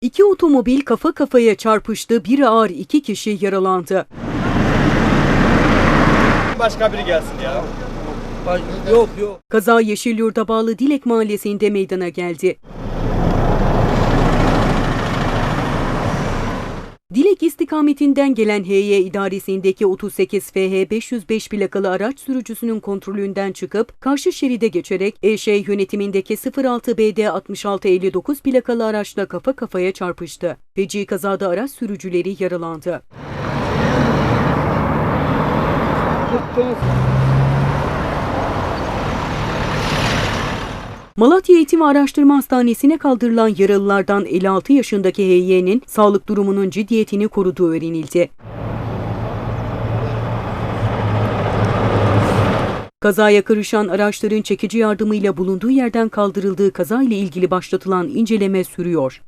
İki otomobil kafa kafaya çarpıştı, biri ağır iki kişi yaralandı. Başka biri gelsin ya. Yok yok. Kaza Yeşilyurt'a bağlı Dilek Mahallesi'nde meydana geldi. Dilek istikametinden gelen HY idaresindeki 38 FH 505 plakalı araç sürücüsünün kontrolünden çıkıp karşı şeride geçerek EŞ yönetimindeki 06 BD 6659 plakalı araçla kafa kafaya çarpıştı. Feci kazada araç sürücüleri yaralandı. Malatya Eğitim Araştırma Hastanesi'ne kaldırılan yaralılardan 56 yaşındaki HY'nin sağlık durumunun ciddiyetini koruduğu öğrenildi. Kazaya karışan araçların çekici yardımıyla bulunduğu yerden kaldırıldığı kazayla ilgili başlatılan inceleme sürüyor.